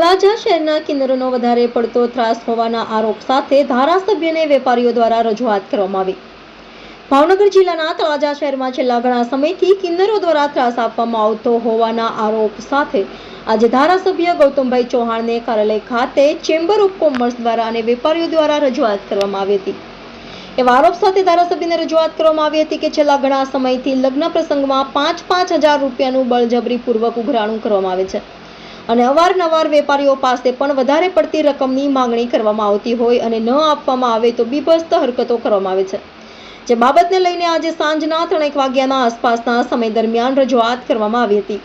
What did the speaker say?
તળાજા શહેરના કિન્નરોનો વધારે પડતો ત્રાસ હોવાના આરોપ સાથે ધારાસભ્યને વેપારીઓ દ્વારા રજૂઆત કરવામાં આવી. ભાવનગર જિલ્લાના તળાજા શહેરમાં છેલ્લા ઘણા સમયથી કિન્નરો દ્વારા ત્રાસ આપવામાં આવતો હોવાના આરોપ સાથે આજે ધારાસભ્ય ગૌતમભાઈ ચૌહાણને કાર્યાલય ખાતે ચેમ્બર ઓફ કોમર્સ દ્વારા અને વેપારીઓ દ્વારા રજૂઆત કરવામાં આવી હતી. એવા આરોપ સાથે ધારાસભ્યને રજૂઆત કરવામાં આવી હતી કે છેલ્લા ઘણા સમયથી લગ્ન પ્રસંગમાં પાંચ પાંચ હજાર રૂપિયાનું બળજબરીપૂર્વક ઉઘરાણું કરવામાં આવે છે. અને અવારનવાર વેપારીઓ પાસે પણ વધારે પડતી રકમની માંગણી કરવામાં આવતી હોય અને ન આપવામાં આવે તો બીભસ્ત હરકતો કરવામાં આવે છે. જે બાબતને લઈને આજે સાંજના ત્રણેક વાગ્યાના આસપાસના સમય દરમિયાન રજૂઆત કરવામાં આવી હતી.